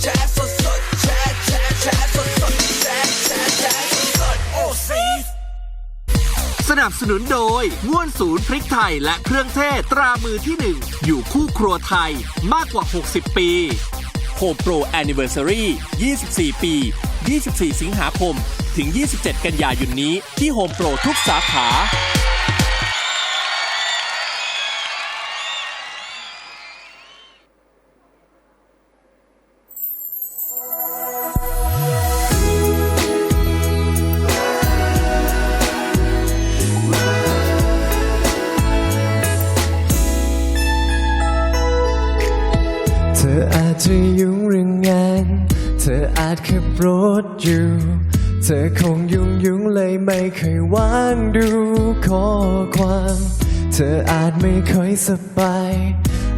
แชร์สดสดแชร์แชร์แชร์สดสดแชร์แชร์แชร์สดสดโอซีสนับสนุนโดยง่วนศูนย์พริกไทยและเครื่องเทศตรามือที่หนึ่งอยู่คู่ครัวไทยมากกว่า 60 ปี Home Pro Anniversary 24 ปี 24 สิงหาคม ถึง 27 กันยายนนี้ที่ Home Pro ทุกสาขา ออาจจะยุ่งเรื่องงาน เธออาจขับรถอยู่ เธอคงยุ่งยุ่งเลยไม่เคยว่างดูข้อความ เธออาจไม่ค่อยสบาย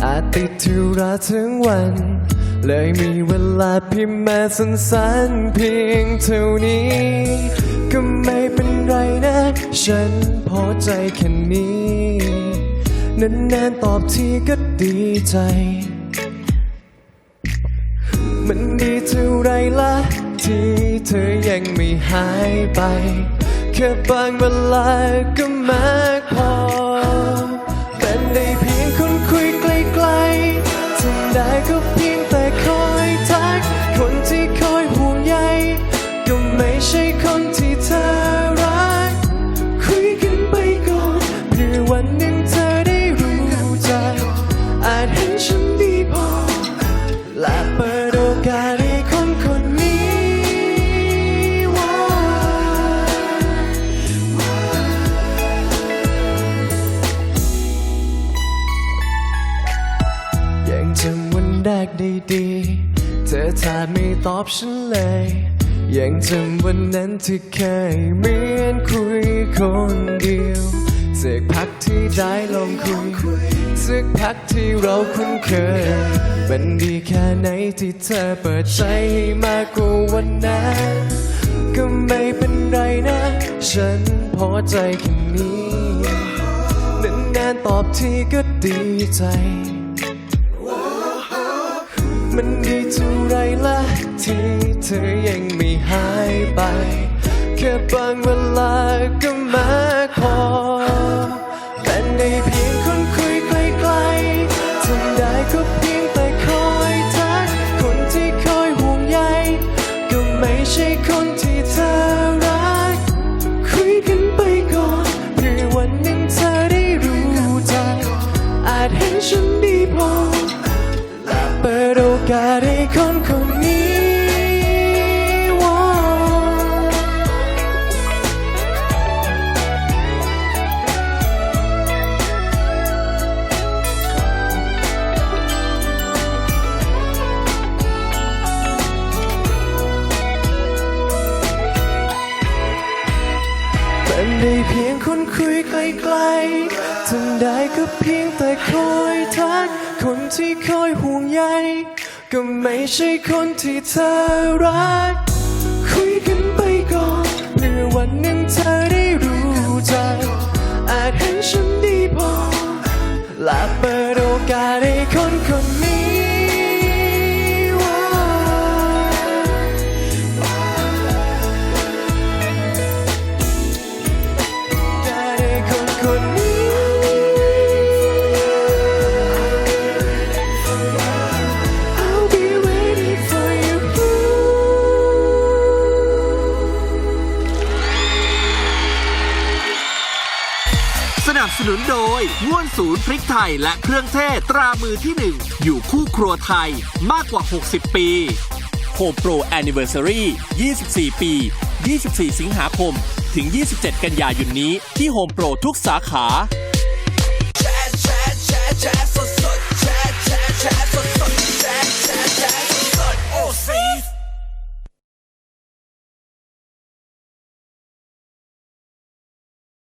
อาจติดธุระทั้งวัน เลยมีเวลาพิมพ์มาสั้นๆเพียงเท่านี้ ก็ไม่เป็นไรนะ ฉันพอใจแค่นี้นานๆตอบทีก็ดีใจ ท่าไรล่ะที่เธอยังไม่หายไป แค่บางเวลาก็มากพอ เป็นได้เพียงคนคุยไกลๆทำได้ก็เพียง ด้ดีเธอถามไม่ตอบฉันเลย ยังจำวันนั้นที่เคยเหมือนคุยคนเดียวสักพักที่ได้ลองคุยสักพักที่เราคุ้นเคย มันดีแค่ไหนที่เธอเปิดใจให้มากกว่าวันนั้นก็ไม่เป็นไรนะ ฉันพอใจแค่นี้นานๆตอบทีก็ดีใจ มันดีเท่าไรล่ะที่เธอยังไม่หายไป แค่บางเวลาก็มากพอเป็นได้เพียงคนคุยไกลๆทำได้ก็เพียงแต่คอยทัก คนที่คอยห่วงใยก็ไม่ใช่คนที่เธอรัก คุยกันไปก่อนเพื่อวันหนึ่งเธอได้รู้ใจอาจเห็นฉันดีพอ กาสให้คนคนนี้ว่าเป็นได้เพียงคนคุยไกลๆทำได้ก็เพียงแต่คอยทักคนที่คอยห่วงใย ก็ไม่ใช่คนที่เธอรัก คุยกันไปก่อนเมื่อวันหนึ่งเธอได้ สนุนโดยม่วนศูนย์พริกไทยและเครื่องเทศตรามือที่หนึ่งอยู่คู่ครัวไทยมากกว่า 60 ปีโฮมโปรแอนนิเวอร์ซารี24 ปี 24 สิงหาคม ถึง 27 กันยายนนี้ที่โฮมโปรทุกสาขาแชแชแชแชสดสดแชแชแชสด